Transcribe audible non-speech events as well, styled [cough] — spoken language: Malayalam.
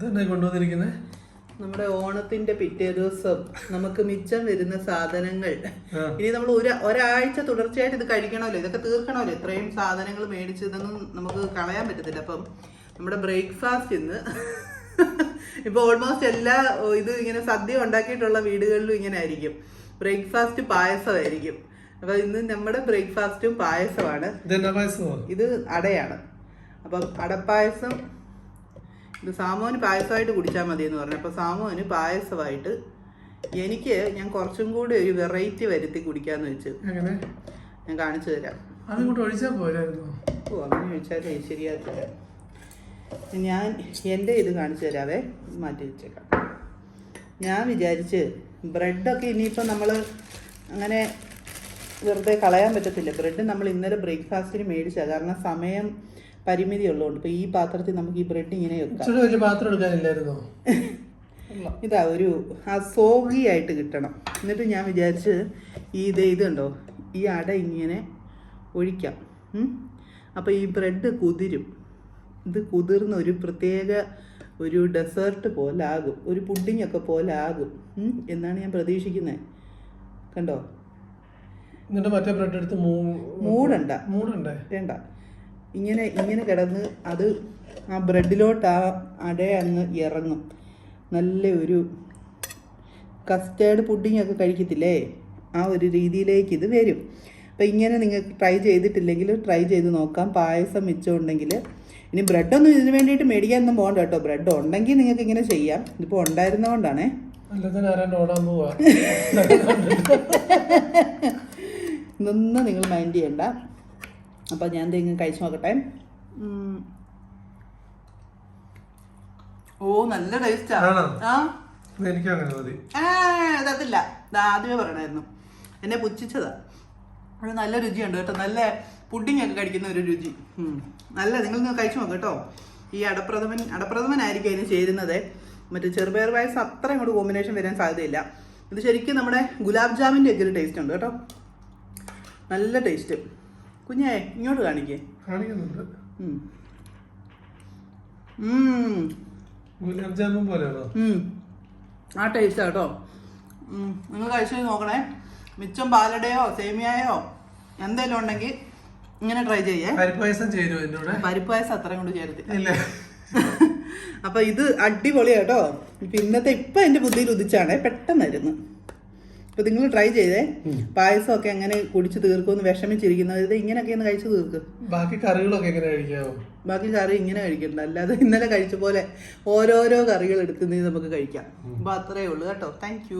ഇതെന്നെ കൊണ്ടുവന്നിരിക്കുന്നത് നമ്മുടെ ഓണത്തിന്റെ പിറ്റേ ദിവസം നമുക്ക് മിച്ചം വരുന്ന സാധനങ്ങൾ. ഇനി നമ്മൾ ഒരു ഒരാഴ്ച തുടർച്ചയായിട്ട് ഇത് കഴിക്കണമല്ലോ. ഇതൊക്കെ തീർക്കണമല്ലോ. ഇത്രയും സാധനങ്ങൾ മേടിച്ച് ഇതൊന്നും നമുക്ക് കളയാൻ പറ്റത്തില്ല. അപ്പം നമ്മുടെ ബ്രേക്ക്ഫാസ്റ്റ് ഇന്ന്. ഇപ്പൊ ഓൾമോസ്റ്റ് എല്ലാ ഇത് ഇങ്ങനെ സദ്യ ഉണ്ടാക്കിയിട്ടുള്ള വീടുകളിലും ഇങ്ങനെ ആയിരിക്കും. ബ്രേക്ക്ഫാസ്റ്റ് പായസമായിരിക്കും. അപ്പൊ ഇന്ന് നമ്മുടെ ബ്രേക്ക്ഫാസ്റ്റും പായസമാണ്. ഇത് അടയാണ്. അപ്പം അടപ്പായസം ഇത് സാമോന് പായസമായിട്ട് കുടിച്ചാൽ മതി എന്ന് പറഞ്ഞു. അപ്പോൾ സാമോന് പായസമായിട്ട് എനിക്ക് ഞാൻ കുറച്ചും കൂടി ഒരു വെറൈറ്റി വരുത്തി കുടിക്കാന്ന് വെച്ചു. ഞാൻ കാണിച്ചു തരാം. അതുകൊണ്ട് ഒഴിച്ചാൽ പോരായിരുന്നു? ഓ അങ്ങനെ ചോദിച്ചാലേ ശരിയാക്കില്ല ഞാൻ എന്റെ ഇത് കാണിച്ചു തരാവേ. മാറ്റി വെച്ചേക്കാം. ഞാൻ വിചാരിച്ച് ബ്രെഡൊക്കെ ഇനിയിപ്പോൾ നമ്മൾ അങ്ങനെ വെറുതെ കളയാൻ പറ്റത്തില്ല. ബ്രെഡ് നമ്മൾ ഇന്നലെ ബ്രേക്ക്ഫാസ്റ്റിന് മേടിച്ചാൽ കാരണം സമയം പരിമിതി ഉള്ളതുകൊണ്ട് ഇപ്പോൾ ഈ പാത്രത്തിൽ നമുക്ക് ഈ ബ്രെഡ് ഇങ്ങനെ വെക്കാം. വലിയ പാത്രം എടുക്കാനില്ലായിരുന്നോ? [laughs] ഇതാ ഒരു ആ സോഗി ആയിട്ട് കിട്ടണം. എന്നിട്ട് ഞാൻ വിചാരിച്ച് ഈ ഇത് ഇതുണ്ടോ ഈ അട ഇങ്ങനെ ഒഴിക്കാം. അപ്പോൾ ഈ ബ്രെഡ് കുതിരും. ഇത് കുതിർന്ന ഒരു പ്രത്യേക ഒരു ഡെസേർട്ട് പോലെ ആകും. ഒരു പുഡിംഗ് ഒക്കെ പോലെ ആകും. എന്നാണ് ഞാൻ പ്രതീക്ഷിക്കുന്നത് കണ്ടോ? എന്നിട്ട് മറ്റേ ബ്രെഡ് എടുത്ത് മൂടണ്ട. മൂടണ്ടേ? വേണ്ട. ഇങ്ങനെ ഇങ്ങനെ കിടന്ന് അത് ആ ബ്രെഡിലോട്ട് ആ അട അങ്ങ് ഇറങ്ങും. നല്ല ഒരു കസ്റ്റേർഡ് പുഡിംഗ് ഒക്കെ കഴിക്കത്തില്ലേ? ആ ഒരു രീതിയിലേക്ക് ഇത് വരും. അപ്പോൾ ഇങ്ങനെ നിങ്ങൾക്ക് ട്രൈ ചെയ്തിട്ടില്ലെങ്കിൽ ട്രൈ ചെയ്ത് നോക്കാം. പായസം മിച്ചമുണ്ടെങ്കിൽ ഇനി ബ്രെഡൊന്നും ഇതിന് വേണ്ടിയിട്ട് മേടിക്കാനൊന്നും പോകണ്ട കേട്ടോ. ബ്രെഡ് ഉണ്ടെങ്കിൽ നിങ്ങൾക്ക് ഇങ്ങനെ ചെയ്യാം. ഇതിപ്പോൾ ഉണ്ടായിരുന്നതുകൊണ്ടാണേ [laughs] ഇതൊന്നും നിങ്ങൾ മൈൻഡ് ചെയ്യണ്ട. അപ്പോൾ ഞാൻ എന്തെങ്കിലും കഴിച്ചു നോക്കട്ടെ. ഓ നല്ല ടേസ്റ്റാണ് ആ. അങ്ങനെ മതി. ആ, അതത്തില്ല ഇത് ആദ്യമേ പറയണമായിരുന്നു എന്നെ പുച്ഛിച്ചതാ. അത് നല്ല രുചിയുണ്ട് കേട്ടോ. നല്ല പുഡിംഗ് ഒക്കെ കഴിക്കുന്ന ഒരു രുചി. നല്ല നിങ്ങൾ കഴിച്ചു നോക്ക് കേട്ടോ. ഈ അടപ്രഥമൻ അടപ്രഥമനായിരിക്കും അതിന് ചേരുന്നത്. മറ്റേ ചെറുപയർ പായസം അത്ര ഇങ്ങോട്ട് കോമ്പിനേഷൻ വരാൻ സാധ്യതയില്ല. ഇത് ശരിക്കും നമ്മുടെ ഗുലാബ് ജാമിന്റെ ഒക്കെ ഒരു ടേസ്റ്റ് ഉണ്ട് കേട്ടോ. നല്ല ടേസ്റ്റ് കുഞ്ഞേ ഇങ്ങോട്ട് കാണിക്കേ. കാണിക്കുന്നുണ്ട്. ഗുലാബ് ജാമുൻ പോലെയാണോ. ആ ടേസ്റ്റ് കേട്ടോ നിങ്ങൾ കഴിച്ചു നോക്കണേ. മിച്ചം പാലടയോ സേമിയയോ എന്തെങ്കിലും ഉണ്ടെങ്കിൽ ഇങ്ങനെ ട്രൈ ചെയ്യേ. പരിപ്പായസം പായസം എന്നോട്? പരിപ്പായസം അത്രയും കൊണ്ട് ചേരത്തി ഇല്ല. [laughs] അപ്പൊ ഇത് അടിപൊളിയാട്ടോ ഇപ്പൊ ഇന്നത്തെ ഇപ്പൊ എന്റെ ബുദ്ധിയിൽ ഉദിച്ചാണേ. പെട്ടെന്നായിരുന്നു. അപ്പൊ നിങ്ങൾ ട്രൈ ചെയ്തേ. പായസമൊക്കെ എങ്ങനെ കുടിച്ച് തീർക്കുമെന്ന് വിഷമിച്ചിരിക്കുന്നത് ഇത് ഇങ്ങനെയൊക്കെ ഒന്ന് കഴിച്ചു തീർക്ക്. ബാക്കി കറികളൊക്കെ എങ്ങനെ കഴിക്കാമോ ബാക്കി കറി ഇങ്ങനെ കഴിക്കണ്ട. അല്ലാതെ ഇന്നലെ കഴിച്ച പോലെ ഓരോരോ കറികൾ എടുക്കുന്നത് നമുക്ക് കഴിക്കാം. അപ്പൊ അത്രേ ഉള്ളൂ കേട്ടോ. താങ്ക്